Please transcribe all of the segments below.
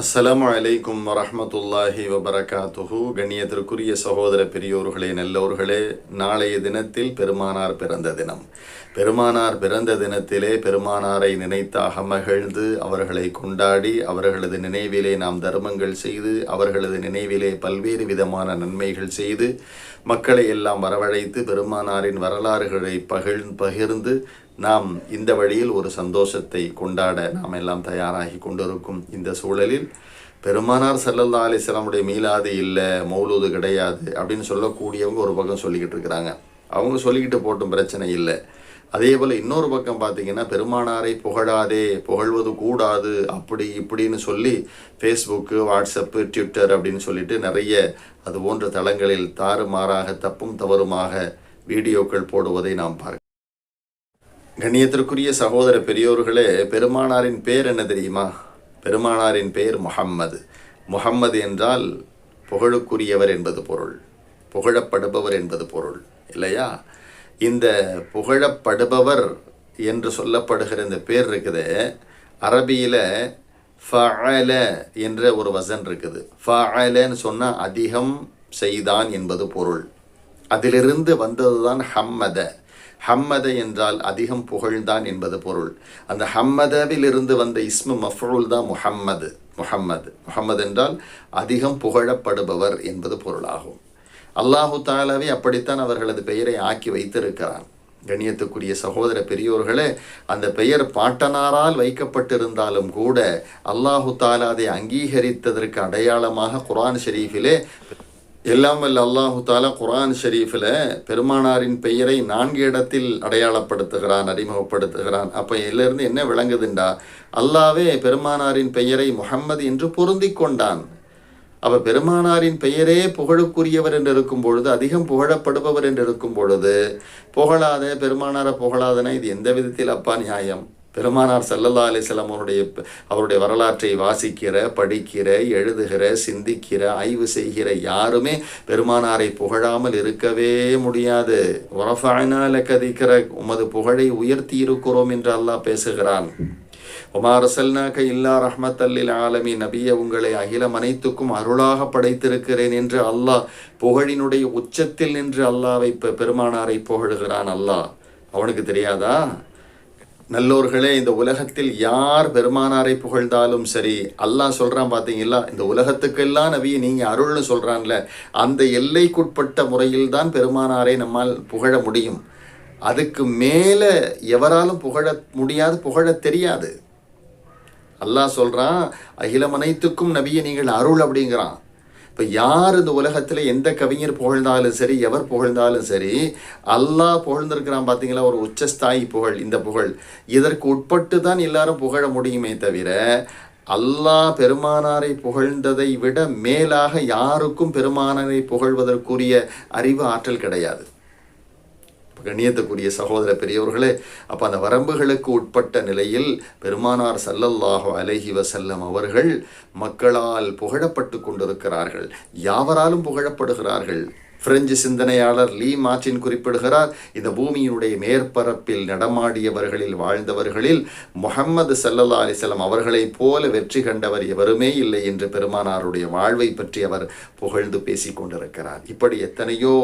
அஸ்ஸலாமு அலைக்கும் வரமத்துல்லாஹி வபரகாத்துஹு. கண்ணியத்திற்குரிய சகோதர பெரியோர்களே நல்லோர்களே நாளைய தினத்தில் பெருமானார் பிறந்த தினம். பெருமானார் பிறந்த தினத்திலே பெருமானாரை நினைத்தாக மகிழ்ந்து அவர்களை கொண்டாடி அவர்களது நினைவிலே நாம் தர்மங்கள் செய்து அவர்களது நினைவிலே பல்வேறு விதமான நன்மைகள் செய்து மக்களை எல்லாம் வரவழைத்து பெருமானாரின் வரலாறுகளை பகிழ் பகிர்ந்து நாம் இந்த வழியில் ஒரு சந்தோஷத்தை கொண்டாட நாம் எல்லாம் தயாராகி கொண்டிருக்கும் இந்த சூழலில் பெருமானார் செல்லல்லா அலிஸ்லாமுடைய மீளாது இல்லை மௌலூது கிடையாது அப்படின்னு சொல்லக்கூடியவங்க ஒரு பக்கம் சொல்லிக்கிட்டு இருக்கிறாங்க. அவங்க சொல்லிக்கிட்டு போட்டும் பிரச்சனை இல்லை. அதே போல் இன்னொரு பக்கம் பார்த்தீங்கன்னா பெருமானாரை புகழாதே புகழ்வது கூடாது அப்படி இப்படின்னு சொல்லி ஃபேஸ்புக்கு வாட்ஸ்அப்பு ட்விட்டர் அப்படின்னு சொல்லிட்டு நிறைய அது போன்ற தளங்களில் தாறுமாறாக தப்பும் தவறுமாக வீடியோக்கள் போடுவதை நாம் பார்க்க கணியத்திற்குரிய சகோதர பெரியோர்களே பெருமானாரின் பேர் என்ன தெரியுமா? பெருமானாரின் பெயர் முஹம்மது. முஹம்மது என்றால் புகழுக்குரியவர் என்பது பொருள் புகழப்படுபவர் என்பது பொருள் இல்லையா? இந்த புகழப்படுபவர் என்று சொல்லப்படுகிற இந்த பேர் இருக்குது. அரபியில் ஃபஅல என்ற ஒரு வசன் இருக்குது. ஃபஅலன்னு சொன்னால் அதிகம் செய்தான் என்பது பொருள். அதிலிருந்து வந்ததுதான் ஹம்மத. ஹம்மத என்றால் அதிகம் புகழ்ந்தான் என்பது பொருள். அந்த ஹம்மதவில் இருந்து வந்த இஸ்மு மஃபூல் தான் முஹம்மது. முஹம்மது. முஹம்மது என்றால் அதிகம் புகழப்படுபவர் என்பது பொருளாகும். அல்லாஹு தாலாவே அப்படித்தான் அவர்களது பெயரை ஆக்கி வைத்திருக்கிறான். கண்ணியத்துக்குரிய சகோதர பெரியோர்களே அந்த பெயர் பாட்டனாரால் வைக்கப்பட்டிருந்தாலும் கூட அல்லாஹு தாலா அதை அங்கீகரித்ததற்கு அடையாளமாக குரான் ஷெரீஃபிலே எல்லாம் வல்ல அல்லாஹு தாலா குரான் ஷெரீஃபில் பெருமானாரின் பெயரை நான்கு இடத்தில் அடையாளப்படுத்துகிறான் அறிமுகப்படுத்துகிறான். அப்போ இதிலிருந்து என்ன விளங்குதுண்டா? அல்லாவே பெருமானாரின் பெயரை முகம்மது என்று பொருந்தி கொண்டான். அப்போ பெருமானாரின் பெயரே புகழுக்குரியவர் என்று இருக்கும் பொழுது அதிகம் புகழப்படுபவர் என்று இருக்கும் பொழுது புகழாத பெருமானாரை புகழாதன? இது எந்த விதத்தில் அப்பா நியாயம்? பெருமானார் சல்லல்லா அலிஸ்லாம் அவருடைய அவருடைய வரலாற்றை வாசிக்கிற படிக்கிற எழுதுகிற சிந்திக்கிற ஆய்வு செய்கிற யாருமே பெருமானாரை புகழாமல் இருக்கவே முடியாது. உரஃபாயினால கதிக்கிற உமது புகழை உயர்த்தி இருக்கிறோம் என்று அல்லாஹ் பேசுகிறான். உமார் சல்னாக்க இல்லா ரஹ்மத் அல்லில் ஆலமி நபிய உங்களை அகிலம் அனைத்துக்கும் அருளாக படைத்திருக்கிறேன் என்று அல்லாஹ் புகழினுடைய உச்சத்தில் நின்று அல்லாவை பெருமானாரை புகழுகிறான் அல்லாஹ். அவனுக்கு தெரியாதா? நல்லோர்களே இந்த உலகத்தில் யார் பெருமானாரை புகழ்ந்தாலும் சரி அல்லாஹ் சொல்கிறான் பார்த்தீங்களா இந்த உலகத்துக்கெல்லாம் நபியை நீங்கள் அருள்னு சொல்கிறான்ல அந்த எல்லைக்குட்பட்ட முறையில் தான் பெருமானாரை நம்மால் புகழ முடியும். அதுக்கு மேலே எவராலும் புகழ முடியாது புகழ தெரியாது. அல்லாஹ் சொல்கிறான் அகிலம் அனைத்துக்கும் நபியை நீங்கள் அருள் அப்படிங்கிறான். இப்போ யார் இந்த உலகத்தில் எந்த கவிஞர் புகழ்ந்தாலும் சரி எவர் புகழ்ந்தாலும் சரி அல்லாஹ் புகழ்ந்திருக்கிறான் பார்த்தீங்களா ஒரு உச்சஸ்தாயி புகழ் இந்த புகழ். இதற்கு உட்பட்டு தான் எல்லாரும் புகழ முடியுமே தவிர அல்லாஹ் பெருமானாரை புகழ்ந்ததை விட மேலாக யாருக்கும் பெருமானாரை புகழ்வதற்குரிய அறிவு ஆற்றல் கிடையாது. கண்ணியத்துக்குரிய சகோதர பெரியவர்களே அப்போ அந்த வரம்புகளுக்கு உட்பட்ட நிலையில் பெருமானார் சல்லல்லாஹோ அலஹி வசல்லம் அவர்கள் மக்களால் புகழப்பட்டு கொண்டிருக்கிறார்கள். யாவராலும் புகழப்படுகிறார்கள்? பிரெஞ்சு சிந்தனையாளர் லீ மார்டின் குறிப்பிடுகிறார் இந்த பூமியினுடைய மேற்பரப்பில் நடமாடியவர்களில் வாழ்ந்தவர்களில் முகம்மது சல்லல்லா அலிசல்லாம் அவர்களைப் போல வெற்றி கண்டவர் எவருமே இல்லை என்று பெருமானாருடைய வாழ்வை பற்றி அவர் புகழ்ந்து பேசி கொண்டிருக்கிறார். இப்படி எத்தனையோ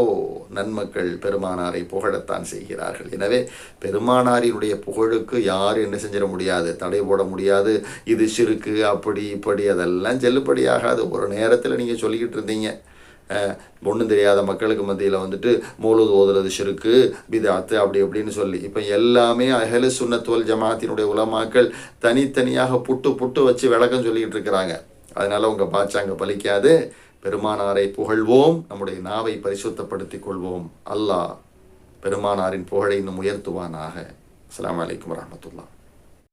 நன்மக்கள் பெருமானாரை புகழத்தான் செய்கிறார்கள். எனவே பெருமானாரினுடைய புகழுக்கு யாரும் என்ன செஞ்சிட முடியாது தடை போட முடியாது. இது சிறுக்கு அப்படி இப்படி அதெல்லாம் செல்லுபடியாகாது. ஒரு நேரத்தில் நீங்கள் சொல்லிக்கிட்டு இருந்தீங்க. ஒன்றும் தெரியாத மக்களுக்கு மத்தியில் வந்துட்டு மூலது ஓதுறது சிறுக்கு பிதாத்து அப்படி அப்படின்னு சொல்லி. இப்போ எல்லாமே அஹல சுன்னத்துவல் ஜமாத்தினுடைய உலமாக்கள் தனித்தனியாக புட்டு புட்டு வச்சு விளக்கம் சொல்லிக்கிட்டு இருக்கிறாங்க. அதனால் உங்கள் பாச்சாங்க பலிக்காது. பெருமானாரை புகழ்வோம். நம்முடைய நாவை பரிசுத்தப்படுத்திக் கொள்வோம். அல்லாஹ் பெருமானாரின் புகழை இன்னும் உயர்த்துவானாக. அஸ்லாம் வலைக்கம் வரமத்துல்லா